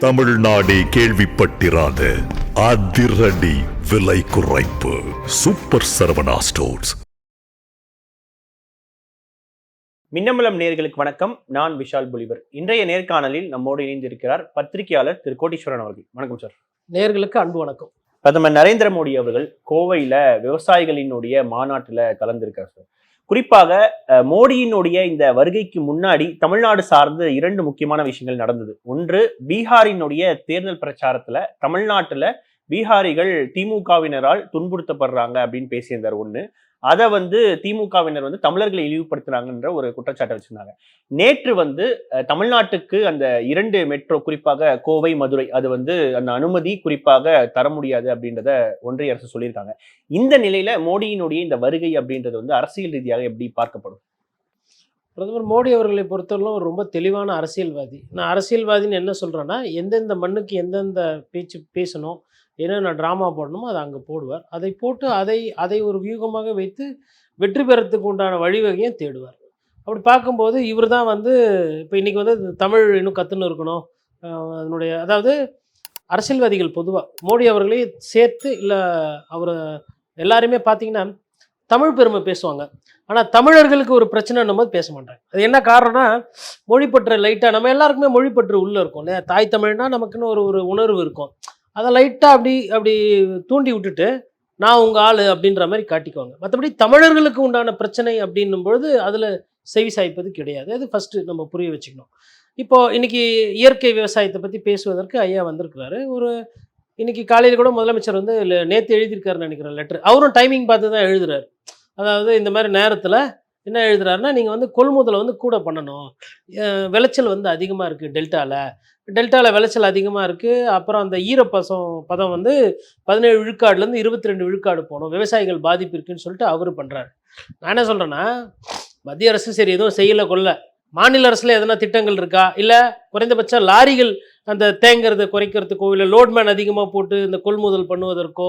தமிழ்நாடே கேள்விப்பட்டிராத அதிரடி விலை குறைப்பு. Super Saravana stores. மின்னமலம் நேர்களுக்கு வணக்கம். நான் விஷால் புலிவர். இன்றைய நேர்காணலில் நம்மோடு இணைந்திருக்கிறார் பத்திரிகையாளர் திரு கோட்டீஸ்வரன் அவர்கள். வணக்கம் சார். நேர்களுக்கு அன்பு வணக்கம். பிரதமர் நரேந்திர மோடி அவர்கள் கோவையில விவசாயிகளினுடைய மாநாட்டுல கலந்திருக்கார் சார். குறிப்பாக மோடியினுடைய இந்த வருகைக்கு முன்னாடி தமிழ்நாடு சார்ந்து இரண்டு முக்கியமான விஷயங்கள் நடந்தது. ஒன்று பீகாரினுடைய தேர்தல் பிரச்சாரத்துல தமிழ்நாட்டுல பீகாரிகள் திமுகவினரால் துன்புறுத்தப்படுறாங்க அப்படின்னு பேசியிருந்தார் ஒன்று அதை வந்து திமுகவினர் வந்து தமிழர்களை இழிவுபடுத்துறாங்கன்ற ஒரு குற்றச்சாட்டை வச்சிருந்தாங்க. நேற்று வந்து தமிழ்நாட்டுக்கு அந்த இரண்டு மெட்ரோ குறிப்பாக கோவை மதுரை அது வந்து அந்த அனுமதி குறிப்பாக தர முடியாது அப்படின்றத ஒன்றிய அரசு சொல்லியிருக்காங்க. இந்த நிலையில மோடியினுடைய இந்த வருகை அப்படின்றது வந்து அரசியல் ரீதியாக எப்படி பார்க்கப்படும்? பிரதமர் மோடி அவர்களை பொறுத்தவரைக்கும் ரொம்ப தெளிவான அரசியல்வாதி. நான் அரசியல்வாதின்னு என்ன சொல்கிறேன்னா எந்தெந்த மண்ணுக்கு எந்தெந்த பேச்சு பேசணும் என்னென்ன ட்ராமா போடணுமோ அதை அங்கே போடுவார். அதை போட்டு அதை அதை ஒரு வியூகமாக வைத்து வெற்றி பெறத்துக்கு உண்டான வழிவகையும் தேடுவார். அப்படி பார்க்கும்போது இவர் தான் வந்து இப்போ இன்றைக்கி வந்து தமிழ் இன்னும் கற்றுன்னு இருக்கணும். அதனுடைய அதாவது அரசியல்வாதிகள் பொதுவாக மோடி அவர்களே சேர்த்து இல்லை அவரை எல்லாருமே பார்த்தீங்கன்னா தமிழ் பெருமை பேசுவாங்க. ஆனால் தமிழர்களுக்கு ஒரு பிரச்சனைன்னும் போது பேச மாட்டாங்க. அது என்ன காரணம்னா மொழிப்பற்று லைட்டாக நம்ம எல்லாருக்குமே மொழிப்பற்று உள்ளே இருக்கும் இல்லையா? தாய் தமிழ்னா நமக்குன்னு ஒரு ஒரு உணர்வு இருக்கும். அதை லைட்டாக அப்படி அப்படி தூண்டி விட்டுட்டு நான் உங்கள் ஆள் அப்படின்ற மாதிரி காட்டிக்குவாங்க. மற்றபடி தமிழர்களுக்கு உண்டான பிரச்சனை அப்படின்னும் பொழுது அதில் செவி சாய்ப்பது கிடையாது. அது ஃபஸ்ட்டு நம்ம புரிய வச்சுக்கணும். இப்போது இன்றைக்கி இயற்கை விவசாயத்தை பற்றி பேசுவதற்கு ஐயா வந்திருக்கிறாரு. ஒரு இன்றைக்கி காலையில் கூட முதலமைச்சர் வந்து நேற்று எழுதியிருக்காருன்னு நினைக்கிறேன் லெட்டர் அவரும் டைமிங் பார்த்து தான் எழுதுறாரு. அதாவது இந்த மாதிரி நேரத்தில் என்ன எழுதுறாருன்னா நீங்கள் வந்து கொள்முதலை வந்து கூட பண்ணணும். விளைச்சல் வந்து அதிகமாக இருக்குது டெல்டாவில் டெல்டாவில் விளைச்சல் அதிகமாக இருக்குது அப்புறம் அந்த ஈரப்பசம் பதம் வந்து பதினேழு விழுக்காடுலேருந்து இருபத்தி ரெண்டு விழுக்காடு போகணும் விவசாயிகள் பாதிப்பு இருக்குன்னு சொல்லிட்டு அவர் பண்ணுறாரு நான் என்ன சொல்கிறேன்னா மத்திய அரசு சரி எதுவும் செய்யலை கொள்ள மாநில அரசில் எதனா திட்டங்கள் இருக்கா? இல்லை குறைந்தபட்சம் லாரிகள் அந்த தேங்கிறத குறைக்கிறதுக்கோ இல்லை லோட்மேன் அதிகமாக போட்டு இந்த கொள்முதல் பண்ணுவதற்கோ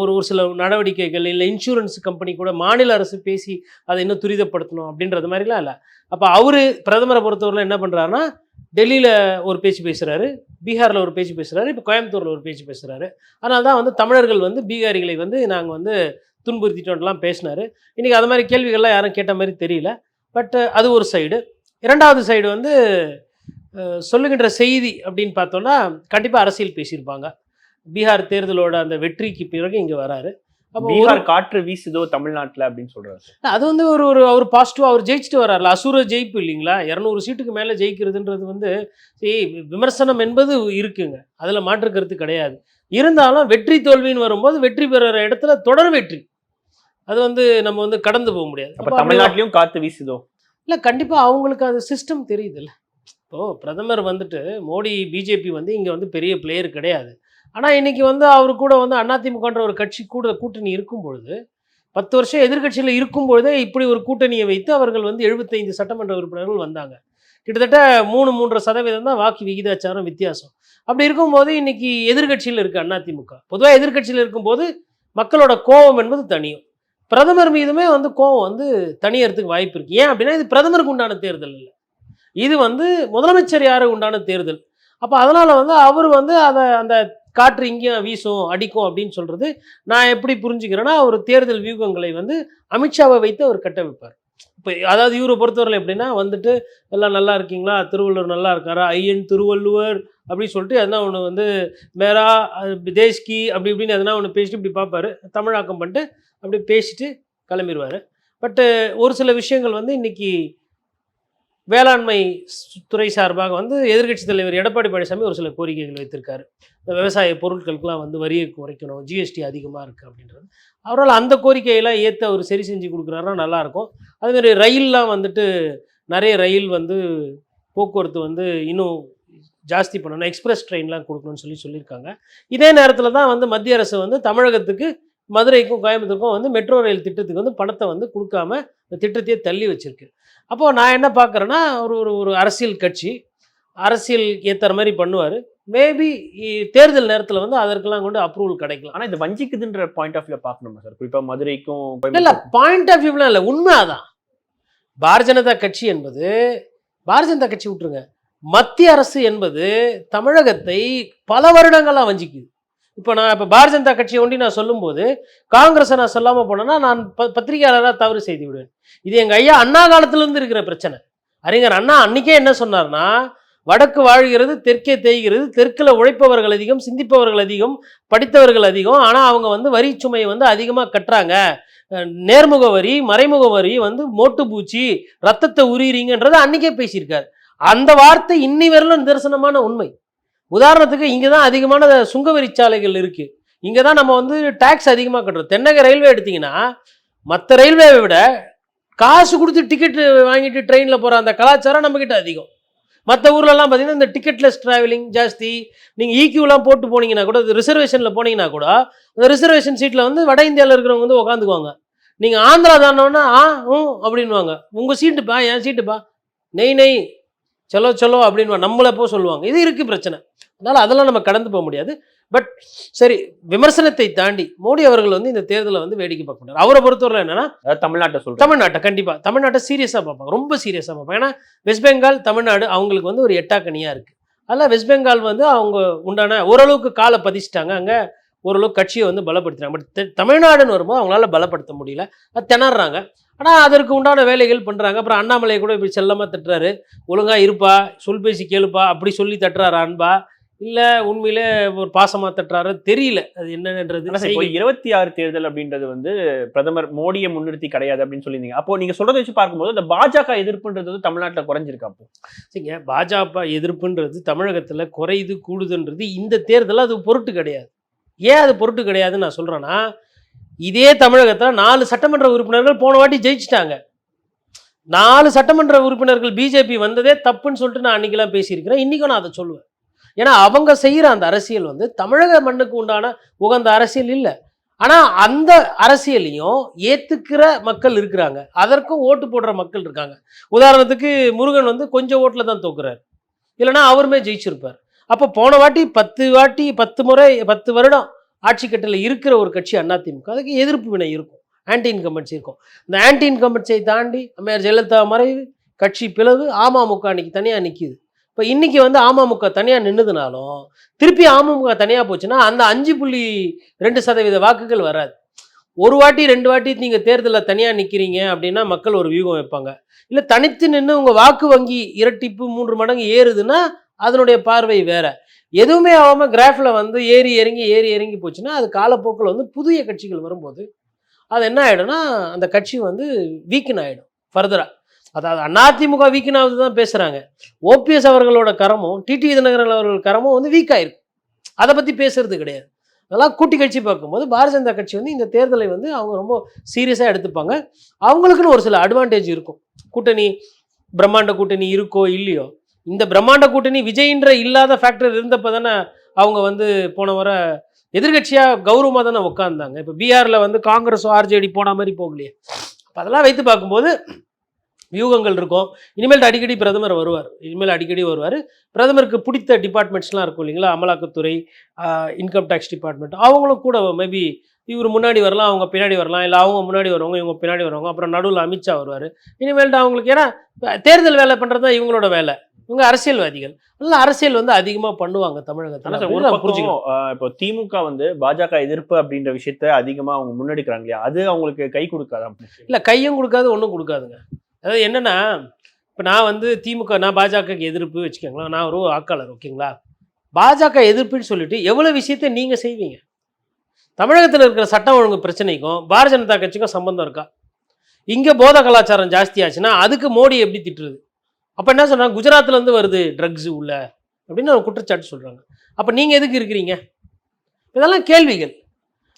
ஒரு ஒரு சில நடவடிக்கைகள் இல்லை இன்சூரன்ஸ் கம்பெனி கூட மாநில அரசு பேசி அதை இன்னும் துரிதப்படுத்தணும் அப்படின்றது மாதிரிலாம் இல்லை. அப்போ அவர் பிரதமரை பொறுத்தவரையில் என்ன பண்ணுறாருன்னா டெல்லியில் ஒரு பேச்சு பேசுகிறாரு பீகாரில் ஒரு பேச்சு பேசுகிறாரு இப்போ கோயம்புத்தூரில் ஒரு பேச்சு பேசுகிறாரு அதனால தான் வந்து தமிழர்கள் வந்து பீகாரிகளை வந்து நாங்கள் வந்து துன்புறுத்திட்டோம்லாம் பேசினார். இன்றைக்கி அது மாதிரி கேள்விகள்லாம் யாரும் கேட்ட மாதிரி தெரியல. பட் அது ஒரு சைடு. இரண்டாவது சைடு வந்து சொல்லுகின்ற செய்தி அப்படின்னு பார்த்தோன்னா கண்டிப்பாக அரசியல் பேசியிருப்பாங்க. பீகார் தேர்தலோட அந்த வெற்றிக்கு பிறகு இங்கே வராரு. பீகார் காற்று வீசுதோ தமிழ்நாட்டுல அப்படின்னு சொல்றாரு. அது வந்து ஒரு ஒரு அவர் பாசிட்டிவாக அவர் ஜெயிச்சுட்டு வர்றாருல அசுர ஜெயிப்பு இல்லைங்களா? இரநூறு சீட்டுக்கு மேலே ஜெயிக்கிறதுன்றது வந்து விமர்சனம் என்பது இருக்குங்க. அதில் மாற்று கருத்து கிடையாது. இருந்தாலும் வெற்றி தோல்வின்னு வரும்போது வெற்றி பெறுற இடத்துல தொடர் வெற்றி. அது வந்து நம்ம வந்து கடந்து போக முடியாது. அப்ப தமிழ்நாட்டிலயும் காத்து வீசுதோ? இல்லை கண்டிப்பாக அவங்களுக்கு அது சிஸ்டம் தெரியுதுல்ல. இப்போது பிரதமர் வந்துட்டு மோடி பிஜேபி வந்து இங்கே வந்து பெரிய பிளேயர் கிடையாது. ஆனால் இன்னைக்கு வந்து அவர் கூட வந்து அதிமுகன்ற ஒரு கட்சி கூட கூட்டணி இருக்கும் பொழுது பத்து வருஷம் எதிர்க்கட்சியில் இருக்கும் பொழுதே இப்படி ஒரு கூட்டணியை வைத்து அவர்கள் வந்து எழுபத்தைந்து சட்டமன்ற உறுப்பினர்கள் வந்தாங்க. கிட்டத்தட்ட மூணு மூன்றரை சதவீதம் தான் வாக்கு விகிதாச்சாரம் வித்தியாசம். அப்படி இருக்கும்போது இன்னைக்கு எதிர்க்கட்சியில் இருக்கு அதிமுக பொதுவாக எதிர்க்கட்சியில் இருக்கும்போது மக்களோட கோபம் என்பது தனியும். பிரதமர் மீதுமே வந்து கோபம் வந்து தனியறதுக்கு வாய்ப்பு இருக்கு. ஏன் அப்படின்னா இது பிரதமருக்கு உண்டான தேர்தல் இல்லை. இது வந்து முதலமைச்சர் யாருக்கு உண்டான தேர்தல்? அப்போ அதனால் வந்து அவர் வந்து அதை அந்த காற்று இங்கேயும் வீசும் அடிக்கும் அப்படின்னு சொல்றது நான் எப்படி புரிஞ்சுக்கிறேன்னா அவர் தேர்தல் வியூகங்களை வந்து அமித்ஷாவை வைத்து அவர் கட்டமைப்பார். இப்போ அதாவது இவரை பொறுத்தவரையில் எப்படின்னா வந்துட்டு எல்லாம் நல்லா இருக்கீங்களா? திருவள்ளுவர் நல்லா இருக்காரா? ஐயன் திருவள்ளுவர் அப்படின்னு சொல்லிட்டு எதனா ஒன்று வந்து மேரா தேஷ்கி அப்படி இப்படின்னு எதனா ஒன்று பேசிட்டு இப்படி பார்ப்பாரு. தமிழாக்கம் பண்ணிட்டு அப்படி பேசிட்டு கிளம்பிடுவார் பட்டு ஒரு சில விஷயங்கள் வந்து இன்னைக்கு வேளாண்மை துறை சார்பாக வந்து எதிர்க்கட்சி தலைவர் எடப்பாடி பழனிசாமி ஒரு சில கோரிக்கைகள் வைத்திருக்காரு. இந்த விவசாய பொருட்களுக்கெல்லாம் வந்து வரியை குறைக்கணும் ஜிஎஸ்டி அதிகமாக இருக்குது அப்படின்றது. அவரால் அந்த கோரிக்கையெல்லாம் ஏற்று அவர் சரி செஞ்சு கொடுக்குறாருன்னா நல்லாயிருக்கும். அதுமாரி ரயில்லாம் வந்துட்டு நிறைய ரயில் வந்து போக்குவரத்து வந்து இன்னும் ஜாஸ்தி பண்ணணும். எக்ஸ்பிரஸ் ட்ரெயின்லாம் கொடுக்கணும்னு சொல்லி சொல்லியிருக்காங்க. இதே நேரத்தில் தான் வந்து மத்திய அரசு வந்து தமிழகத்துக்கு மதுரைக்கும் கோயம்புத்தூருக்கும் வந்து மெட்ரோ ரயில் திட்டத்துக்கு வந்து பணத்தை வந்து கொடுக்காம இந்த திட்டத்தையே தள்ளி வச்சிருக்கு. அப்போது நான் என்ன பார்க்குறேன்னா ஒரு ஒரு ஒரு அரசியல் கட்சி அரசியல் ஏற்றுற மாதிரி பண்ணுவார். மேபி தேர்தல் நேரத்தில் வந்து அதற்கெல்லாம் கொண்டு அப்ரூவல் கிடைக்கலாம். ஆனா இது வஞ்சிக்குதுன்ற பாயிண்ட் ஆஃப் வியூ பார்க்கணுமா சார்? குறிப்பா மதுரைக்கும் இல்லை பாயிண்ட் ஆஃப் வியூலாம் இல்லை உண்மை அதான் பாரதிய ஜனதா கட்சி என்பது பாரதிய ஜனதா கட்சி விட்டுருங்க. மத்திய அரசு என்பது தமிழகத்தை பல வருடங்களா வஞ்சிக்குது. இப்போ நான் இப்போ பாரதிய ஜனதா கட்சியை ஒண்டி நான் சொல்லும்போது காங்கிரஸை நான் சொல்லாமல் போனேன்னா நான் ப பத்திரிகையாளராக தவறு செய்து விடுவேன். இது எங்கள் ஐயா அண்ணா காலத்திலேருந்து இருக்கிற பிரச்சனை. அறிஞர் அண்ணா அன்னைக்கே என்ன சொன்னார்னா வடக்கு வாழ்கிறது தெற்கே தேய்கிறது தெற்கில் உழைப்பவர்கள் அதிகம் சிந்திப்பவர்கள் அதிகம் படித்தவர்கள் அதிகம் ஆனால் அவங்க வந்து வரி சுமையை வந்து அதிகமாக கட்டுறாங்க. நேர்முக வரி மறைமுக வரி வந்து மோட்டு பூச்சி ரத்தத்தை உரிறீங்கன்றதை அன்னைக்கே பேசியிருக்காரு. அந்த வார்த்தை இன்னி வரலும் நிதர்சனமான உண்மை. உதாரணத்துக்கு இங்கே தான் அதிகமான சுங்கவரி இருக்குது இங்கே தான் நம்ம வந்து டேக்ஸ் அதிகமாக கட்டுறோம். தென்னக ரயில்வே எடுத்திங்கன்னா மற்ற ரயில்வேவை விட காசு கொடுத்து டிக்கெட் வாங்கிட்டு ட்ரெயினில் போகிற அந்த கலாச்சாரம் நம்மக்கிட்ட அதிகம். மற்ற ஊர்லலாம் பார்த்தீங்கன்னா இந்த டிக்கெட்லெஸ் ட்ராவலிங் ஜாஸ்தி. நீங்கள் ஈக்யூலாம் போட்டு போனீங்கன்னா கூட ரிசர்வேஷனில் போனீங்கன்னா கூட அந்த ரிசர்வேஷன் சீட்டில் வந்து வட இந்தியாவில் இருக்கிறவங்க வந்து உட்காந்துக்குவாங்க நீங்கள் ஆந்திரா தானோன்னா ஆ ம் அப்படின்வாங்க உங்கள் சீட்டுப்பா என் சீட்டுப்பா நெய் நெய் செலோ செலோ அப்படின்வா நம்மளை போ சொல்லுவாங்க. இது இருக்குது பிரச்சனை. அதனால் அதெல்லாம் நம்ம கடந்து போக முடியாது. பட் சரி விமர்சனத்தை தாண்டி மோடி அவர்கள் வந்து இந்த தேர்தலை வந்து வேடிக்கை பார்க்க மாட்டார் அவரை பொறுத்தவரை என்னன்னா தமிழ்நாட்டை சொல்றேன் தமிழ்நாட்டை கண்டிப்பா தமிழ்நாட்டை சீரியஸாக பார்ப்பாங்க. ரொம்ப சீரியஸாக பார்ப்பாங்க. ஏன்னா வெஸ்ட் பெங்கால் தமிழ்நாடு அவங்களுக்கு வந்து ஒரு எட்டாக்கனியாக இருக்கு. அதில் வெஸ்ட் பெங்கால் வந்து அவங்க உண்டான ஓரளவுக்கு காலை பதிச்சிட்டாங்க. அங்கே ஓரளவுக்கு கட்சியை வந்து பலப்படுத்துறாங்க பட் தமிழ்நாடுன்னு வரும்போது அவங்களால பலப்படுத்த முடியல. அது திணறாங்க. ஆனால் அதற்கு உண்டான வேலைகள் பண்ணுறாங்க அப்புறம் அண்ணாமலை கூட இப்படி செல்லமாக தட்டுறாரு. ஒழுங்கா இருப்பா சொல் பேசி கேளுப்பா அப்படி சொல்லி தட்டுறாரு அன்பா. இல்லை உண்மையிலே ஒரு பாசமாக தட்டுறாரு தெரியல. அது என்னன்றது இருபத்தி ஆறு தேர்தல் அப்படின்றது வந்து பிரதமர் மோடியை முன்னிறுத்தி கிடையாது அப்படின்னு சொல்லியிருந்தீங்க. அப்போ நீங்க சொல்றதை வச்சு பார்க்கும்போது இந்த பாஜக எதிர்ப்புன்றது வந்து தமிழ்நாட்டுல குறைஞ்சிருக்கு அப்போ? சரிங்க. பாஜக எதிர்ப்புன்றது தமிழகத்தில் குறையுது கூடுதுன்றது இந்த தேர்தலில் அது பொருட்டு கிடையாது. ஏன் அது பொருட்டு கிடையாதுன்னு நான் சொல்கிறேன்னா இதே தமிழகத்தில் நாலு சட்டமன்ற உறுப்பினர்கள் போன வாட்டி ஜெயிச்சிட்டாங்க. நாலு சட்டமன்ற உறுப்பினர்கள் பிஜேபி வந்ததே தப்புன்னு சொல்லிட்டு நான் அன்றைக்கெல்லாம் பேசியிருக்கிறேன். இன்றைக்கும் நான் அதை சொல்லுவேன் ஏன்னா அவங்க செய்கிற அந்த அரசியல் வந்து தமிழக மண்ணுக்கு உண்டான உகந்த அரசியல் இல்லை. ஆனால் அந்த அரசியலையும் ஏற்றுக்கிற மக்கள் இருக்கிறாங்க. அதற்கும் ஓட்டு போடுற மக்கள் இருக்காங்க. உதாரணத்துக்கு முருகன் வந்து கொஞ்சம் ஓட்டில் தான் தோக்குறாரு. இல்லைனா அவருமே ஜெயிச்சிருப்பார். அப்போ போன வாட்டி பத்து வாட்டி பத்து முறை பத்து வருடம் ஆட்சி கட்டில் இருக்கிற ஒரு கட்சி அதிமுக. அதுக்கு எதிர்ப்பு வினை இருக்கும். ஆன்டி இன்கம்பன்சி இருக்கும். இந்த ஆன்டி இன்கம்பன்சியை தாண்டி அம்மையார் ஜெயலலிதா மறைவு கட்சி பிளவு அமமுக அன்னைக்கு தனியாக நிற்கிது இப்போ இன்னைக்கு வந்து அமமுக தனியாக நின்றுதுனாலும் திருப்பி அமமுக தனியாக போச்சுன்னா அந்த அஞ்சு புள்ளி ரெண்டு சதவீத வாக்குகள் வராது. ஒரு வாட்டி ரெண்டு வாட்டி நீங்கள் தேர்தலில் தனியாக நிற்கிறீங்க அப்படின்னா மக்கள் ஒரு வியூகம் வைப்பாங்க. இல்லை தனித்து நின்று உங்கள் வாக்கு வங்கி இரட்டிப்பு மூன்று மடங்கு ஏறுதுன்னா அதனுடைய பார்வை வேற. எதுவுமே ஆகாமல் கிராஃபில் வந்து ஏறி இறங்கி ஏறி இறங்கி போச்சுன்னா அது காலப்போக்கில் வந்து புதிய கட்சிகள் வரும்போது அது என்ன ஆகிடும்னா அந்த கட்சி வந்து வீக்கன் ஆகிடும் ஃபர்தராக அதாவது அதிமுக வீக்கன் ஆகுது தான் பேசுகிறாங்க ஓபிஎஸ் அவர்களோட கரமும் டிடி தினகரன் அவர்கள் கரமும் வந்து வீக் ஆயிருக்கும் அதை பற்றி பேசுறது கிடையாது. அதெல்லாம் கூட்டி கட்சி பார்க்கும்போது பாரதிய ஜனதா கட்சி வந்து இந்த தேர்தலை வந்து அவங்க ரொம்ப சீரியஸாக எடுத்துப்பாங்க. அவங்களுக்குன்னு ஒரு சில அட்வான்டேஜ் இருக்கும். கூட்டணி பிரம்மாண்ட கூட்டணி இருக்கோ இல்லையோ இந்த பிரம்மாண்ட கூட்டணி விஜயின்ற இல்லாத ஃபேக்டர் இருந்தப்போ தானே அவங்க வந்து போன வர எதிர்கட்சியாக கௌரவமாக தானே உட்காந்தாங்க இப்போ பீகாரில் வந்து காங்கிரஸோ ஆர்ஜேடி போன மாதிரி போகலையே. அப்போ அதெல்லாம் வைத்து பார்க்கும்போது வியூகங்கள் இருக்கும். இனிமேல் அடிக்கடி பிரதமர் வருவார். இனிமேல் அடிக்கடி வருவார். பிரதமருக்கு பிடித்த டிபார்ட்மெண்ட்ஸ்லாம் இருக்கும் இல்லைங்களா? அமலாக்கத்துறை இன்கம் டேக்ஸ் டிபார்ட்மெண்ட் அவங்களும் கூட மேபி இவர் முன்னாடி வரலாம் அவங்க பின்னாடி வரலாம். இல்லை அவங்க முன்னாடி வருவாங்க இவங்க பின்னாடி வருவாங்க. அப்புறம் நடுவில் அமித்ஷா வருவார். இனிமேல்ட்டு அவங்களுக்கு ஏன்னா தேர்தல் வேலை பண்ணுறது தான் இவங்களோட வேலை. இவங்க அரசியல்வாதிகள். நல்ல அரசியல் வந்து அதிகமாக பண்ணுவாங்க தமிழகத்தில். புரிஞ்சுக்கணும் இப்போ திமுக வந்து பாஜக எதிர்ப்பு அப்படின்ற விஷயத்த அதிகமா அவங்க முன்னெடுக்கிறாங்க இல்லையா? அது அவங்களுக்கு கை கொடுக்காதான் இல்லை கையும் கொடுக்காது ஒன்றும் கொடுக்காதுங்க. அதாவது என்னென்னா இப்போ நான் வந்து திமுக நான் பாஜகக்கு எதிர்ப்பு வச்சுக்கோங்களேன். நான் ஒரு வாக்காளர் ஓகேங்களா? பாஜக எதிர்ப்புன்னு சொல்லிட்டு எவ்வளோ விஷயத்தை நீங்கள் செய்வீங்க? தமிழகத்தில் இருக்கிற சட்டம் ஒழுங்கு பிரச்சனைக்கும் பாரதிய ஜனதா கட்சிக்கும் சம்பந்தம் இருக்கா? இங்கே போத கலாச்சாரம் ஜாஸ்தியாச்சுன்னா அதுக்கு மோடி எப்படி திட்டுறது? அப்போ என்ன சொன்னாங்க குஜராத்லேருந்து வருது ட்ரக்ஸ் உள்ள அப்படின்னு ஒரு குற்றச்சாட்டு சொல்கிறாங்க அப்போ நீங்கள் எதுக்கு இருக்கிறீங்க? இதெல்லாம் கேள்விகள்.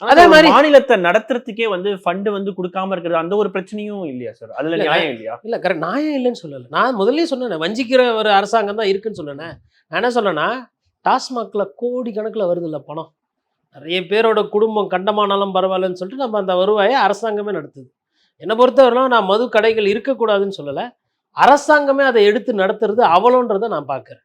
அதே மாதிரி மாநிலத்தை நடத்துறதுக்கே வந்து ஃபண்ட் வந்து கொடுக்காம இருக்கிறது அந்த ஒரு பிரச்சனையும் இல்லையா சார் அதுல நியாயம் இல்லையா? இல்லை கரெக்ட் நியாயம் இல்லைன்னு சொல்லலை. நான் முதல்லயே சொன்னேன் வஞ்சிக்கிற ஒரு அரசாங்கம் தான் இருக்குன்னு சொன்னேனே. நான் என்ன சொன்னேன்னா டாஸ்மாகில் கோடி கணக்கில் வருது இல்லை பணம். நிறைய பேரோட குடும்பம் கண்டமானாலும் பரவாயில்லன்னு சொல்லிட்டு நம்ம அந்த வருவாயை அரசாங்கமே நடத்துது. என்னை பொறுத்தவரையிலும் நான் மது கடைகள் இருக்கக்கூடாதுன்னு சொல்லலை. அரசாங்கமே அதை எடுத்து நடத்துறது அவலன்றதை நான் பார்க்குறேன்.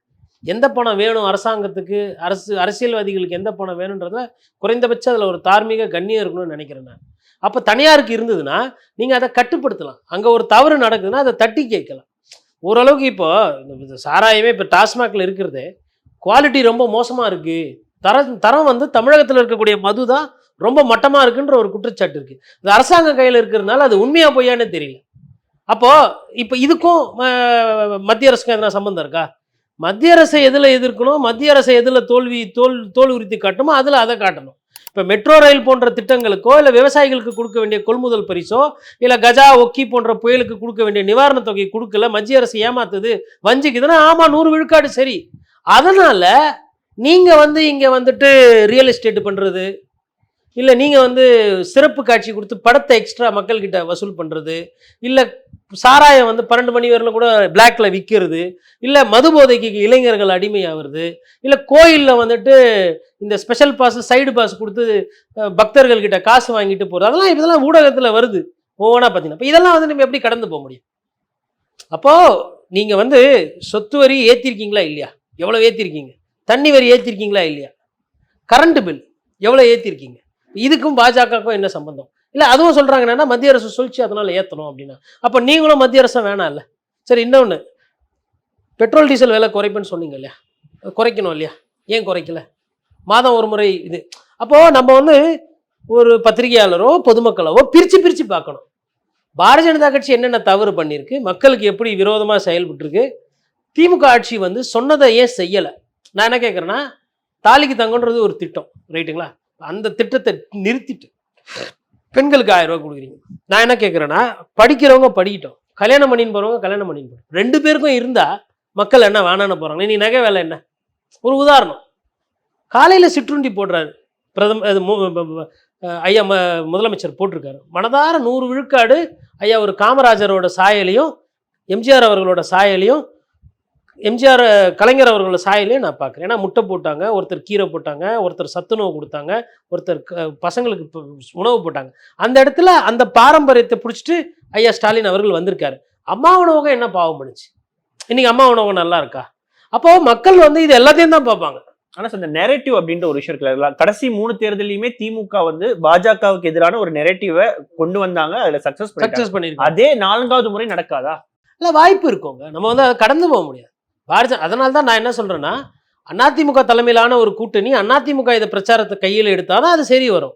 எந்த பணம் வேணும் அரசாங்கத்துக்கு? அரசு அரசியல்வாதிகளுக்கு எந்த பணம் வேணுன்றத குறைந்தபட்சம் அதில் ஒரு தார்மீக கண்ணியம் இருக்கணும்னு நினைக்கிறேன் நான். அப்போ தனியாருக்கு இருந்ததுன்னா நீங்கள் அதை கட்டுப்படுத்தலாம். அங்கே ஒரு தவறு நடக்குதுன்னா அதை தட்டி கேட்கலாம். ஓரளவுக்கு இப்போ இந்த சாராயமே இப்போ டாஸ்மாகில் இருக்கிறது குவாலிட்டி ரொம்ப மோசமாக இருக்குது தரம் தரம் வந்து தமிழகத்தில் இருக்கக்கூடிய மது தான் ரொம்ப மட்டமாக இருக்குன்ற ஒரு குற்றச்சாட்டு இருக்குது இது அரசாங்க கையில் இருக்கிறதுனால அது உண்மையாக பொய்யானே தெரியல. அப்போது இப்போ இதுக்கும் மத்திய அரசுக்கும் எதனா சம்மந்தம் இருக்கா? மத்திய அரசை எதில் எதிர்க்கணும்? மத்திய அரசை எதில் தோல்வி தோல் தோல் உறுத்தி காட்டணுமோ அதில் அதை காட்டணும். இப்போ மெட்ரோ ரயில் போன்ற திட்டங்களுக்கோ இல்லை விவசாயிகளுக்கு கொடுக்க வேண்டிய கொள்முதல் பரிசோ இல்லை கஜா ஒக்கி போன்ற புயலுக்கு கொடுக்க வேண்டிய நிவாரணத் தொகை கொடுக்கல மத்திய அரசு ஏமாத்துது வஞ்சிக்குதுன்னா ஆமாம் நூறு விழுக்காடு சரி. அதனால் நீங்கள் வந்து இங்கே வந்துட்டு ரியல் எஸ்டேட் பண்ணுறது இல்லை நீங்கள் வந்து சிறப்பு காட்சி கொடுத்து படத்தை எக்ஸ்ட்ரா மக்கள்கிட்ட வசூல் பண்ணுறது இல்லை சாராயம் வந்து பன்னெண்டு மணி வரையிலும் கூட பிளாக்ல விற்கிறது இல்லை மது போதைக்கு இளைஞர்கள் அடிமையாகிறது. இல்லை கோயிலில் வந்துட்டு இந்த ஸ்பெஷல் பாஸ் சைடு பாஸ் கொடுத்து பக்தர்கள் கிட்ட காசு வாங்கிட்டு போகிறது அதெல்லாம் இதெல்லாம் ஊடகத்தில் வருது. ஒவ்வொன்றா பார்த்தீங்கன்னா இப்போ இதெல்லாம் வந்து நம்ம எப்படி கடந்து போக முடியும்? அப்போது நீங்கள் வந்து சொத்து வரி ஏற்றிருக்கீங்களா இல்லையா? எவ்வளோ ஏற்றிருக்கீங்க தண்ணி வரி ஏற்றிருக்கீங்களா இல்லையா? கரண்ட் பில் எவ்வளோ ஏற்றிருக்கீங்க இதுக்கும் பாஜகவுக்கும் என்ன சம்பந்தம்? இல்லை அதுவும் சொல்கிறாங்க என்னன்னா மத்திய அரசு சொல்லிச்சு அதனால் ஏற்றணும் அப்படின்னா. அப்போ நீங்களும் மத்திய அரசு வேணாம் இல்லை சரி இன்னொன்று பெட்ரோல் டீசல் விலை குறைப்புன்னு சொன்னீங்க இல்லையா? குறைக்கணும் இல்லையா? ஏன் குறைக்கல? மாதம் ஒரு முறை இது. அப்போது நம்ம வந்து ஒரு பத்திரிகையாளரோ பொதுமக்களவோ பிரித்து பிரித்து பார்க்கணும். பாரதிய ஜனதா கட்சி என்னென்ன தவறு பண்ணியிருக்கு? மக்களுக்கு எப்படி விரோதமாக செயல்பட்டுருக்கு? திமுக ஆட்சி வந்து சொன்னதை ஏன் செய்யலை? நான் என்ன கேட்குறேன்னா தாலிக்கு தங்கன்றது ஒரு திட்டம் ரைட்டுங்களா? அந்த திட்டத்தை நிறுத்திட்டு. பெண்களுக்கு ஆயிரம் ரூபாய் கொடுக்குறீங்க. நான் என்ன கேட்குறேன்னா படிக்கிறவங்க படிக்கட்டும். கல்யாணம் பண்ணின்னு போகிறவங்க கல்யாணம் பண்ணின்னு போகிறோம் ரெண்டு பேருக்கும் இருந்தால் மக்கள் என்ன வேணான்னு போகிறாங்க நீ நகை வேலை என்ன? ஒரு உதாரணம். காலையில் சிற்றுண்டி போடுறாரு. பிரதம அது ஐயா ம முதலமைச்சர் போட்டிருக்காரு. மனதார நூறு விழுக்காடு ஐயா ஒரு காமராஜரோட சாயலையும் எம்ஜிஆர் அவர்களோட சாயலையும் எம்ஜிஆர் கலைஞர் அவர்களோட சாயலையும் நான் பார்க்குறேன். ஏன்னா முட்டை போட்டாங்க ஒருத்தர் கீரை போட்டாங்க ஒருத்தர் சத்துணவு கொடுத்தாங்க ஒருத்தர் பசங்களுக்கு உணவு போட்டாங்க. அந்த இடத்துல அந்த பாரம்பரியத்தை பிடிச்சிட்டு ஐயா ஸ்டாலின் அவர்கள் வந்திருக்காரு. அம்மா உணவகம் என்ன பாவம் பண்ணுச்சு? இன்னைக்கு அம்மா உணவகம் நல்லா இருக்கா? அப்போ மக்கள் வந்து இது எல்லாத்தையும் தான் பார்ப்பாங்க. ஆனா இந்த நெரேட்டிவ் அப்படின்ற ஒரு விஷயம் இருக்குல்ல கடைசி மூணு தேர்தலையுமே திமுக வந்து பாஜகவுக்கு எதிரான ஒரு நெரேட்டிவை கொண்டு வந்தாங்க அதுல சக்சஸ் சக்சஸ் பண்ணியிருக்காங்க. அதே நான்காவது முறை நடக்காதா? இல்லை வாய்ப்பு இருக்குங்க. நம்ம வந்து அதை கடந்து போக முடியாது. பாரத அதனால தான் நான் என்ன சொல்கிறேன்னா அதிமுக தலைமையிலான ஒரு கூட்டணி அதிமுக இதை பிரச்சாரத்தை கையில் எடுத்தாதான் அது சரி வரும்.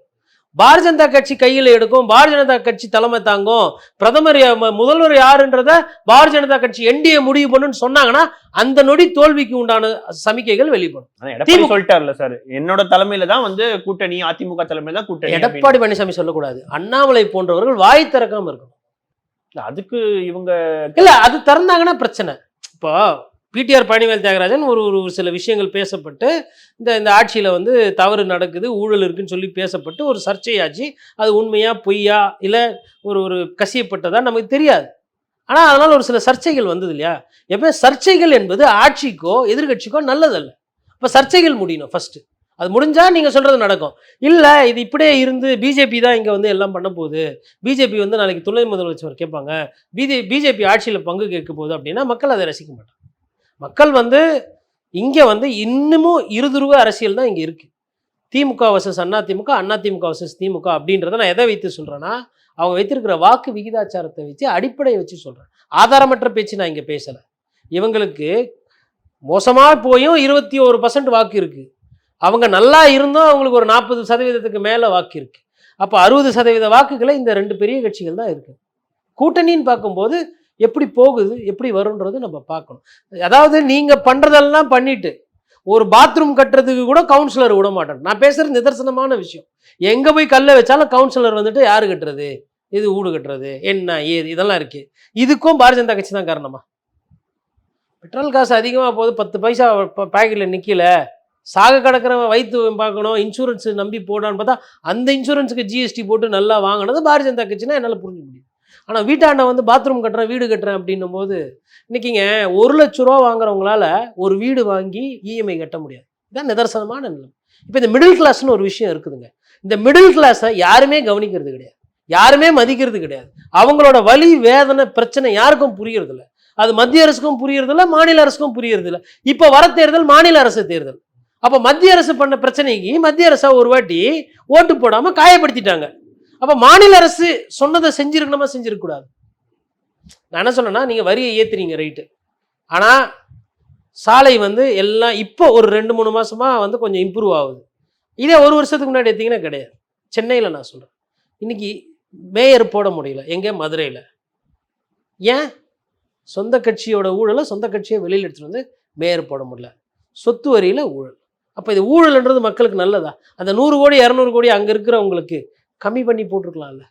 பாரதிய ஜனதா கட்சி கையில் எடுக்கும் பாரதிய ஜனதா கட்சி தலைமை தாங்கும். பிரதமர் முதல்வர் யாருன்றத பாரதிய ஜனதா கட்சி என்டிஏ முடிவு பண்ணுன்னு சொன்னாங்கன்னா அந்த நொடி தோல்விக்கு உண்டான சமிக்கைகள் வெளிப்படும். சொல்லிட்டார்ல சார். என்னோட தலைமையில தான் வந்து கூட்டணி அதிமுக தலைமையில தான் கூட்டணி. எடப்பாடி பழனிசாமி சொல்லக்கூடாது. அண்ணாமலை போன்றவர்கள் வாய் திறக்காம இருக்கணும். இல்ல, அதுக்கு இவங்க இல்ல அது திறந்தாங்கன்னா பிரச்சனை. இப்போ பிடிஆர் பழனிவேல் தியாகராஜன் ஒரு ஒரு சில விஷயங்கள் பேசப்பட்டு இந்த இந்த ஆட்சியில் வந்து தவறு நடக்குது ஊழல் இருக்குன்னு சொல்லி பேசப்பட்டு ஒரு சர்ச்சையாச்சு அது உண்மையா பொய்யா இல்லை ஒரு ஒரு கசியப்பட்டதா நமக்கு தெரியாது. ஆனால் அதனால் ஒரு சில சர்ச்சைகள் வந்தது இல்லையா? எப்போ சர்ச்சைகள் என்பது ஆட்சிக்கோ எதிர்க்கட்சிக்கோ நல்லதல்ல. இப்போ சர்ச்சைகள் முடியணும் ஃபஸ்ட்டு அது முடிஞ்சா நீங்கள் சொல்கிறது நடக்கும். இல்லை இது இப்படியே இருந்து பிஜேபி தான் இங்கே வந்து எல்லாம் பண்ண போகுது. பிஜேபி வந்து நாளைக்கு துணை முதலமைச்சர் கேட்பாங்க. பிஜே பிஜேபி ஆட்சியில் பங்கு கேட்க போகுது அப்படின்னா மக்கள் அதை ரசிக்க மாட்டாங்க. மக்கள் வந்து இங்கே வந்து இன்னமும் இருதுருவ அரசியல் தான் இங்கே இருக்குது திமுக வர்சஸ் அண்ணா திமுக அண்ணா திமுக வர்சஸ் திமுக அப்படின்றத நான் எதை வைத்து சொல்கிறேன்னா அவங்க வைத்திருக்கிற வாக்கு விகிதாச்சாரத்தை வச்சு அடிப்படையை வச்சு சொல்கிறேன் ஆதாரமற்ற பேச்சு நான் இங்கே பேசலை. இவங்களுக்கு மோசமாக போயும் இருபத்தி ஒரு பர்சன்ட் வாக்கு இருக்குது அவங்க நல்லா இருந்தும் அவங்களுக்கு ஒரு நாற்பது சதவீதத்துக்கு மேலே வாக்கு இருக்குது அப்போ அறுபது சதவீத வாக்குகளை இந்த ரெண்டு பெரிய கட்சிகள் தான் இருக்குது கூட்டணின்னு பார்க்கும்போது எப்படி போகுது எப்படி வரும்ன்றது நம்ம பார்க்கணும். அதாவது நீங்கள் பண்ணுறதெல்லாம் பண்ணிட்டு ஒரு பாத்ரூம் கட்டுறதுக்கு கூட கவுன்சிலர் விட மாட்டேன் நான் பேசுகிற நிதர்சனமான விஷயம். எங்கே போய் கல்லை வச்சாலும் கவுன்சிலர் வந்துட்டு யார் கட்டுறது? இது ஊடு கட்டுறது என்ன ஏது இதெல்லாம் இருக்குது இதுக்கும் பாரதிய ஜனதா கட்சி தான் காரணமா? பெட்ரோல் காசு அதிகமாக போகுது பத்து பைசா பேக்கெட்டில் நிற்கல சாக கிடக்கிறவன் வயிற்று பார்க்கணும் இன்சூரன்ஸ் நம்பி போடான்னு பார்த்தா அந்த இன்சூரன்ஸுக்கு ஜிஎஸ்டி போட்டு நல்லா வாங்கினது பாரதிய ஜனதா கட்சினா என்னால் புரிஞ்சு முடியும். ஆனால் வீட்டாண்ட வந்து பாத்ரூம் கட்டுறேன் வீடு கட்டுறேன் அப்படின்னும் போது இன்னைக்குங்க ஒரு லட்ச ரூபா வாங்குறவங்களால ஒரு வீடு வாங்கி இஎம்ஐ கட்ட முடியாது. இதான் நிதர்சனமான நிலம். இப்போ இந்த மிடில் கிளாஸ்னு ஒரு விஷயம் இருக்குதுங்க. இந்த மிடில் கிளாஸை யாருமே கவனிக்கிறது கிடையாது. யாருமே மதிக்கிறது கிடையாது. அவங்களோட வலி வேதனை பிரச்சனை யாருக்கும் புரியறதில்ல. அது மத்திய அரசுக்கும் புரியறது மாநில அரசுக்கும் புரியறதில்ல. இப்போ வர தேர்தல் மாநில அரசு தேர்தல். அப்போ மத்திய அரசு பண்ண பிரச்சனைக்கு மத்திய அரசா ஒரு வாட்டி ஓட்டு போடாமல் காயப்படுத்திட்டாங்க. அப்போ மாநில அரசு சொன்னதை செஞ்சிருக்கணுமா செஞ்சிருக்க கூடாது நான் என்ன சொன்னேன்னா நீங்க வரியை ஏத்துறீங்க ரைட்டு ஆனால் சாலை வந்து எல்லாம் இப்போ ஒரு ரெண்டு மூணு மாசமா வந்து கொஞ்சம் இம்ப்ரூவ் ஆகுது. இதே ஒரு வருஷத்துக்கு முன்னாடி எடுத்தீங்கன்னா கிடையாது. சென்னையில் நான் சொல்கிறேன் இன்னைக்கு மேயர் போட முடியல எங்கே மதுரையில். ஏன்? சொந்த கட்சியோட ஊழலை சொந்த கட்சியை வெளியில் எடுத்துகிட்டு வந்து மேயர் போட முடியல. சொத்து வரியில் ஊழல். அப்போ இது ஊழல்ன்றது மக்களுக்கு நல்லதா? அந்த நூறு கோடி இரநூறு கோடி அங்கே இருக்கிறவங்களுக்கு கம்மி பண்ணி போட்டிருக்கலாம்ல.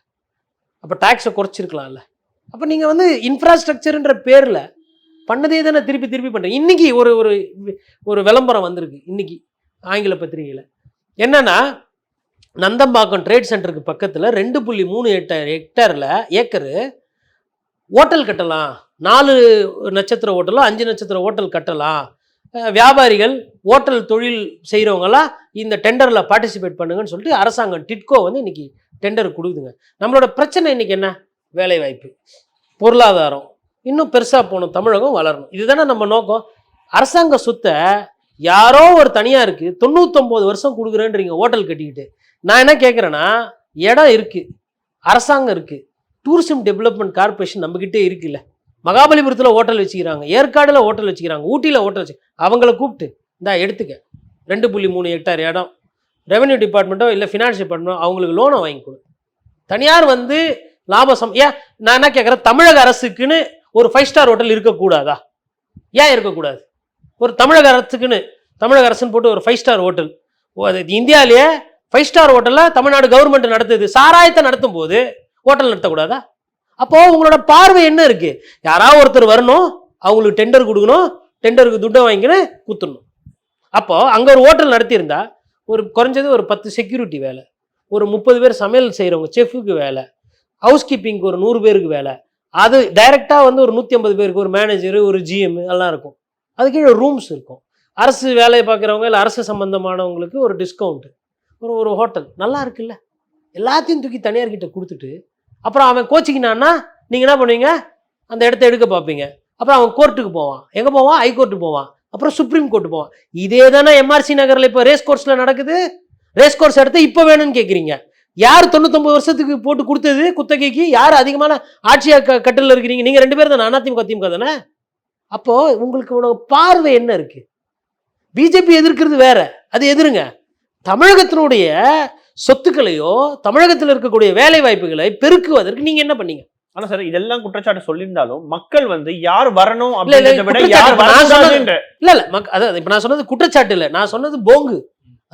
அப்போ டேக்ஸை குறைச்சிருக்கலாம்ல. அப்போ நீங்கள் வந்து இன்ஃப்ராஸ்ட்ரக்சருன்ற பேரில் பண்ணதே தானே திருப்பி திருப்பி பண்ணுறீங்க இன்றைக்கி ஒரு ஒரு ஒரு விளம்பரம் வந்திருக்கு இன்றைக்கி ஆங்கில பத்திரிகையில். என்னென்னா நந்தம்பாக்கம் ட்ரேட் சென்டருக்கு பக்கத்தில் ரெண்டு புள்ளி மூணு ஹெக்டர் ஹெக்டரில் ஏக்கரு ஹோட்டல் கட்டலாம். நாலு நட்சத்திர ஹோட்டலோ அஞ்சு நட்சத்திர ஹோட்டல் கட்டலாம். வியாபாரிகள் ஹோட்டல் தொழில் செய்கிறவங்களாம் இந்த டெண்டரில் பார்ட்டிசிபேட் பண்ணுங்கன்னு சொல்லிட்டு அரசாங்கம் டிட்கோ வந்து இன்றைக்கி டெண்டர் கொடுக்குதுங்க. நம்மளோட பிரச்சனை இன்னைக்கு என்ன? வேலைவாய்ப்பு பொருளாதாரம் இன்னும் பெருசாக போகணும் தமிழகம் வளரணும். இதுதானே நம்ம நோக்கம். அரசாங்க சொத்தை யாரோ ஒரு தனியாக இருக்குது தொண்ணூத்தொம்பது வருஷம் கொடுக்குறேன்றீங்க ஹோட்டல் கட்டிக்கிட்டு. நான் என்ன கேட்குறேன்னா இடம் இருக்குது அரசாங்கம் இருக்குது டூரிசம் டெவலப்மெண்ட் கார்ப்பரேஷன் நம்மக்கிட்டே இருக்குல்ல. மகாபலிபுரத்தில் ஹோட்டல் வச்சுக்கிறாங்க ஏற்காடில் ஹோட்டல் வச்சுக்கிறாங்க ஊட்டியில் ஹோட்டல் வச்சு அவங்கள கூப்பிட்டு இந்தா எடுத்துக்க. ரெண்டு புள்ளி மூணு ஹெக்டார் இடம். ரெவன்யூ டிபார்ட்மெண்ட்டோ இல்லை ஃபினான்ஸ் டிபார்ட்மெண்ட்டோ அவங்களுக்கு லோனை வாங்கி கொடு. தனியார் வந்து லாபசம் ஏன் நான் என்ன கேட்குறேன் தமிழக அரசுக்குன்னு ஒரு ஃபைவ் ஸ்டார் ஹோட்டல் இருக்கக்கூடாதா? ஏன் இருக்கக்கூடாது? ஒரு தமிழக அரசுக்குன்னு தமிழக அரசுன்னு போட்டு ஒரு ஃபைவ் ஸ்டார் ஹோட்டல் அது இந்தியாவிலேயே ஃபைவ் ஸ்டார் ஹோட்டலில் தமிழ்நாடு கவர்மெண்ட் நடத்துது சாராயத்தை நடத்தும் போது ஹோட்டல் நடத்தக்கூடாதா? அப்போது உங்களோட பார்வை என்ன இருக்குது யாராவது ஒருத்தர் வரணும் அவங்களுக்கு டெண்டர் கொடுக்கணும் டெண்டருக்கு துட்டை வாங்கிக்கின்னு குத்துடணும். அப்போ அங்கே ஒரு ஹோட்டல் நடத்தியிருந்தா ஒரு குறைஞ்சது ஒரு பத்து செக்யூரிட்டி வேலை. ஒரு முப்பது பேர் சமையல் செய்கிறவங்க செஃபுக்கு வேலை. ஹவுஸ் கீப்பிங்க்கு ஒரு நூறு பேருக்கு வேலை. அது டைரெக்டாக வந்து ஒரு நூற்றி ஐம்பது பேருக்கு ஒரு மேனேஜர் ஒரு ஜிஎம் எல்லாம் இருக்கும். அது கீழே ரூம்ஸ் இருக்கும். அரசு வேலையை பார்க்குறவங்க இல்லை அரசு சம்மந்தமானவங்களுக்கு ஒரு டிஸ்கவுண்ட்டு ஒரு ஒரு ஹோட்டல். நல்லா இருக்குல்ல. எல்லாத்தையும் தூக்கி தனியார்கிட்ட கொடுத்துட்டு அப்புறம் அவன் கோச்சிக்கினான்னா நீங்கள் என்ன பண்ணுவீங்க? அந்த இடத்த எடுக்க பார்ப்பீங்க. அப்புறம் அவன் கோர்ட்டுக்கு போவான். எங்கே போவான்? ஹைகோர்ட்டுக்கு போவான். அப்புறம் சுப்ரீம் கோர்ட்டு போவோம் இதே தானே எம்ஆர்சி நகரில் இப்போ ரேஸ் கோர்ஸில் நடக்குது? ரேஸ் கோர்ஸ் எடுத்து இப்போ வேணும்னு கேட்குறீங்க யார் தொண்ணூத்தொம்பது வருஷத்துக்கு போட்டு கொடுத்தது குத்தகைக்கு? யார் அதிகமான ஆட்சியாக க கட்டில் இருக்கிறீங்க? நீங்கள் ரெண்டு பேரும் தானே அதிமுக திமுக தானே? அப்போது உங்களுக்கு உனக்கு பார்வை என்ன இருக்குது பிஜேபி எதிர்க்கிறது வேற. அது எதிருங்க. தமிழகத்தினுடைய சொத்துக்களையோ தமிழகத்தில் இருக்கக்கூடிய வேலை வாய்ப்புகளை பெருக்குவதற்கு நீங்கள் என்ன பண்ணீங்க? ஆனா சார் இதெல்லாம் குற்றச்சாட்டு சொல்லியிருந்தாலும் மக்கள் வந்து யார் வரணும் அப்படின்றத விட யார் இல்ல இல்ல அதாவது இப்ப நான் சொன்னது குற்றச்சாட்டு இல்ல. நான் சொன்னது போங்கு.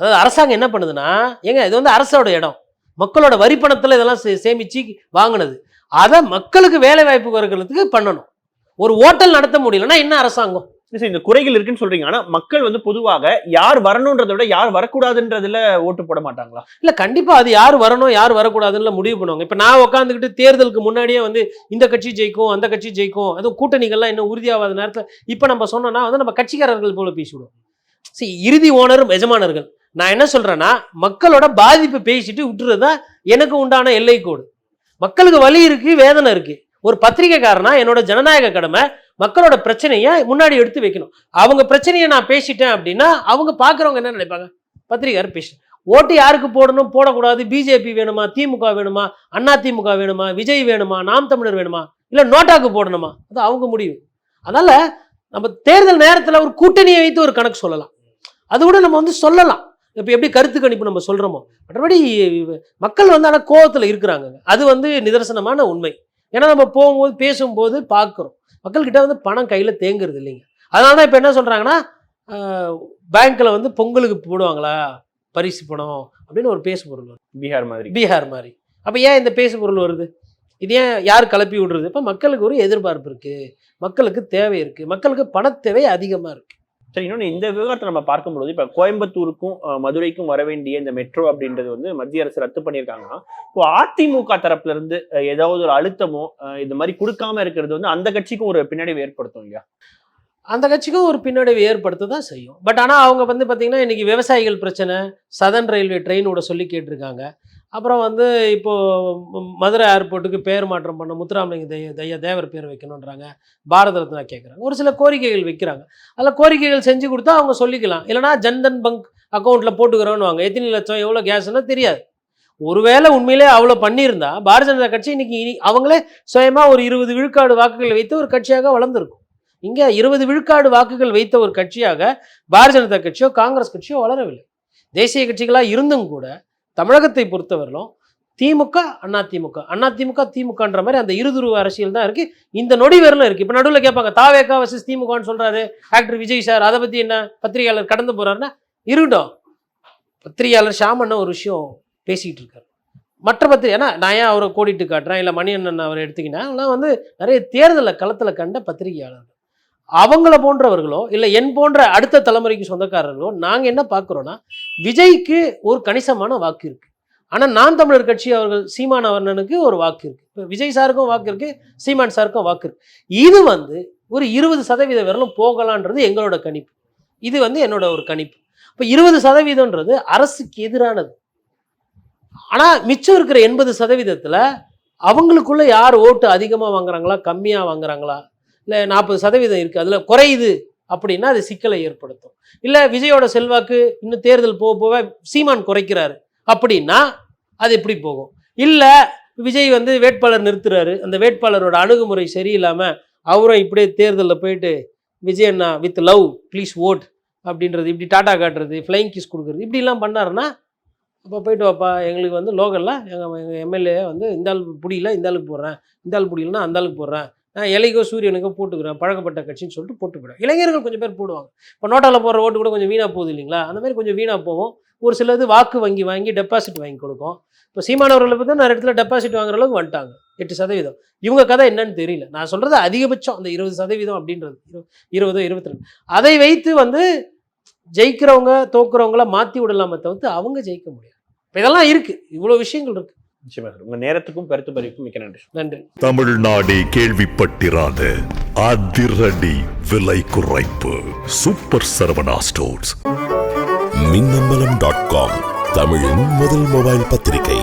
அதாவது அரசாங்கம் என்ன பண்ணுதுன்னா ஏங்க இது வந்து அரசோட இடம். மக்களோட வரி பணத்துல இதெல்லாம் சேமிச்சு வாங்கினது. அதை மக்களுக்கு வேலை வாய்ப்பு இருக்கிறதுக்கு பண்ணணும். ஒரு ஹோட்டல் நடத்த முடியலன்னா என்ன அரசாங்கம்? சரி, இந்த குறைகள் இருக்குன்னு சொல்றீங்க. ஆனா மக்கள் வந்து பொதுவாக யார் வரணும்ன்றத விட யார் வரக்கூடாதுன்றதுல ஓட்டு போட மாட்டாங்களா? இல்ல கண்டிப்பா அது யார் வரணும் யார் வரக்கூடாதுன்னு முடிவு பண்ணுவாங்க. இப்ப நான் உட்காந்துக்கிட்டு தேர்தலுக்கு முன்னாடியே வந்து இந்த கட்சி ஜெயிக்கும் அந்த கட்சி ஜெயிக்கும் அதுவும் கூட்டணிகள்லாம் இன்னும் உறுதியாகாத நேரத்துல இப்ப நம்ம சொன்னோம்னா வந்து நம்ம கட்சிக்காரர்கள் போல பேசிவிடுவோம். சரி இறுதி ஓனர் எஜமானர்கள். நான் என்ன சொல்றேன்னா மக்களோட பாதிப்பு பேசிட்டு விட்டுறது எனக்கு உண்டான எல்லை கோடு மக்களுக்கு வலி இருக்கு வேதனை இருக்கு. ஒரு பத்திரிகைக்காரனா என்னோட ஜனநாயக கடமை மக்களோட பிரச்சனையை முன்னாடி எடுத்து வைக்கணும். அவங்க பிரச்சனையை நான் பேசிட்டேன் அப்படின்னா அவங்க பார்க்குறவங்க என்ன நினைப்பாங்க? பத்திரிகையார் பேசிட்டேன் ஓட்டு யாருக்கு போடணும்? போடக்கூடாது. பிஜேபி வேணுமா? திமுக வேணுமா? அண்ணா திமுக வேணுமா? விஜய் வேணுமா? நாம் தமிழர் வேணுமா? இல்லை நோட்டாக்கு போடணுமா? அது அவங்க முடிவு. அதனால் நம்ம தேர்தல் நேரத்தில் ஒரு கூட்டணியை வைத்து ஒரு கணக்கு சொல்லலாம். அது கூட நம்ம வந்து சொல்லலாம். இப்போ எப்படி கருத்து கணிப்பு நம்ம சொல்கிறோமோ மற்றபடி மக்கள் வந்து ஆனால் கோவத்தில் இருக்கிறாங்க அது வந்து நிதர்சனமான உண்மை. ஏன்னா நம்ம போகும்போது பேசும்போது பார்க்குறோம். மக்கள்கிட்ட வந்து பணம் கையில் தேங்குறது இல்லைங்க. அதனால தான் இப்போ என்ன சொல்கிறாங்கன்னா பேங்க்கில் வந்து பொங்கலுக்கு போடுவாங்களா? பரிசு பணம் அப்படின்னு ஒரு பேசு பொருள் வருது. பீகார் மாதிரி. பீகார் மாதிரி. அப்போ ஏன் இந்த பேசு பொருள் வருது? இது ஏன் யார் கிளப்பி விடுறது? இப்போ மக்களுக்கு ஒரு எதிர்பார்ப்பு இருக்குது மக்களுக்கு தேவை இருக்குது மக்களுக்கு பணத்தேவை அதிகமாக இருக்குது சரி இன்னொன்று இந்த விவகாரத்தை நம்ம பார்க்கும்போது இப்போ கோயம்புத்தூருக்கும் மதுரைக்கும் வர வேண்டிய இந்த மெட்ரோ அப்படின்றது வந்து மத்திய அரசு ரத்து பண்ணியிருக்காங்கன்னா இப்போ அதிமுக தரப்புல இருந்து ஏதாவது ஒரு அழுத்தமோ இது இந்த மாதிரி கொடுக்காம இருக்கிறது வந்து அந்த கட்சிக்கும் ஒரு பின்னடைவு ஏற்படுத்தும் இல்லையா? அந்த கட்சிக்கும் ஒரு பின்னடைவு ஏற்படுத்த தான் செய்யும். பட் ஆனால் அவங்க வந்து பார்த்திங்கன்னா இன்றைக்கி விவசாயிகள் பிரச்சனை சதன் ரயில்வே ட்ரெயினோட சொல்லி கேட்டிருக்காங்க. அப்புறம் வந்து இப்போது மதுரை ஏர்போர்ட்டுக்கு பேர் மாற்றம் பண்ண முத்துராமலிங்க தெய்ய தைய தேவர் பேர் வைக்கணுன்றாங்க பாரத ரத்னா கேட்குறாங்க ஒரு சில கோரிக்கைகள் வைக்கிறாங்க. அதில் கோரிக்கைகள் செஞ்சு கொடுத்தா அவங்க சொல்லிக்கலாம். இல்லைனா ஜன்தன் பங்க் அக்கௌண்ட்டில் போட்டுக்கிறோன்னு வாங்க எத்தனை லட்சம் எவ்வளோ கேஸ்னா தெரியாது. ஒருவேளை உண்மையிலே அவ்வளோ பண்ணியிருந்தா பாரதிய ஜனதா கட்சி இன்னைக்கு இனி அவங்களே சுயமாக ஒரு இருபது விழுக்காடு வாக்குகளை வைத்து ஒரு கட்சியாக வளர்ந்துருக்கும். இங்கே இருபது விழுக்காடு வாக்குகள் வைத்த ஒரு கட்சியாக பாரதிய ஜனதா கட்சியோ காங்கிரஸ் கட்சியோ வளரவில்லை. தேசிய கட்சிகளாக இருந்தும் கூட தமிழகத்தை பொறுத்தவரையிலும் திமுக அண்ணா திமுக. அண்ணா திமுக திமுகன்ற மாதிரி அந்த இருதுருவ அரசியல் தான் இருக்கு. இந்த நொடி வரலும் இருக்கு. இப்போ நடுவில் கேட்பாங்க தாவேக்கா வர்சஸ் திமுகன்னு சொல்றாரு. ஆக்டர் விஜய் சார் அதை பத்தி என்ன பத்திரிகையாளர் கடந்து போறாருன்னா இருக்கட்டும். பத்திரிகையாளர் ஷாமண்ணா ஒரு விஷயம் பேசிக்கிட்டு இருக்காரு. மற்ற பத்திரிகை ஏன்னா நான் ஏன் அவரை கோடிட்டு காட்டுறேன்? இல்லை மணியண்ணன் அவரை எடுத்துக்கிட்டேன்? அவங்களாம் வந்து நிறைய தேர்தலில் களத்தில் கண்ட பத்திரிகையாளர்கள் அவங்கள போன்றவர்களோ இல்லை என் போன்ற அடுத்த தலைமுறைக்கு சொந்தக்காரர்களோ நாங்கள் என்ன பார்க்குறோன்னா விஜய்க்கு ஒரு கணிசமான வாக்கு இருக்குது ஆனால் நான் தமிழர் கட்சி அவர்கள் சீமான் அவர்ணனுக்கு ஒரு வாக்கு இருக்குது இப்போ விஜய் சாருக்கும் வாக்கு இருக்குது சீமான் சாருக்கும் வாக்கு இருக்குது இது வந்து ஒரு இருபது சதவீத வரலும் போகலான்றது எங்களோட கணிப்பு. இது வந்து என்னோட ஒரு கணிப்பு. இப்போ இருபது சதவீதம்ன்றது அரசுக்கு எதிரானது. ஆனால் மிச்சம் இருக்கிற எண்பது சதவீதத்தில் அவங்களுக்குள்ள யார் ஓட்டு அதிகமாக வாங்குறாங்களா கம்மியாக வாங்குறாங்களா இல்லை நாற்பது சதவீதம் இருக்குது அதில் குறையுது அப்படின்னா அது சிக்கலை ஏற்படுத்தும். இல்லை விஜயோட செல்வாக்கு இன்னும் தேர்தல் போக போக சீமான் குறைக்கிறாரு அப்படின்னா அது எப்படி போகும்? இல்லை விஜய் வந்து வேட்பாளர் நிறுத்துறாரு. அந்த வேட்பாளரோட அணுகுமுறை சரியில்லாமல் அவரும் இப்படியே தேர்தலில் போயிட்டு விஜய் அண்ணா வித் லவ் ப்ளீஸ் ஓட் அப்படின்றது இப்படி டாட்டா காட்டுறது ஃப்ளைங் கிஸ் கொடுக்குறது இப்படிலாம் பண்ணாருன்னா அப்போ போயிட்டு வாப்பா எங்களுக்கு வந்து லோக்கலில் எங்கள் எங்கள் எம்எல்ஏ வந்து இந்த ஆள் புடியில இந்த ஆளுக்கு போடுறேன். இந்த ஆள் பிடிக்கலன்னா அந்த ஆளுக்கு போடுறேன். நான் இலைக்கோ சூரியனுக்கோ போட்டுக்கிறேன் பழக்கப்பட்ட கட்சின்னு சொல்லிட்டு போட்டு இளைஞர்கள் கொஞ்சம் பேர் போடுவாங்க. இப்போ நோட்டாவில் போடுற ஓட்டு கூட கொஞ்சம் வீணாக போகுது இல்லைங்களா? அந்த மாதிரி கொஞ்சம் வீணாக போகும். ஒரு சிலது வாக்கு வங்கி வாங்கி டெபாசிட் வாங்கி கொடுக்கும். இப்போ சீமானவர்களை பற்றி நிறைய இடத்துல டெபாசிட் வாங்குற அளவுக்கு வந்துட்டாங்க. எட்டு சதவீதம். இவங்க கதை என்னன்னு தெரியல. நான் சொல்கிறது அதிகபட்சம். அந்த இருபது சதவீதம் அப்படின்றது. இரு- இருபதோ இருபத்தி ரெண்டு. அதை வைத்து வந்து ஜெயிக்கிறவங்க தோக்குறவங்கள மாற்றி விடலாமே தவிர்த்து அவங்க ஜெயிக்க முடியாது. இப்போ இதெல்லாம் இருக்குது இவ்வளோ விஷயங்கள் இருக்குது நிச்சயமா சார். உங்க நேரத்துக்கும் கருத்து பதிவுக்கும் மிக்க நன்றி நன்றி. தமிழ்நாடே கேள்விப்பட்டிராத அதிரடி விலை குறைப்பு. Super Saravana stores. Minnambalam dot com தமிழின் முதல் மொபைல் பத்திரிகை.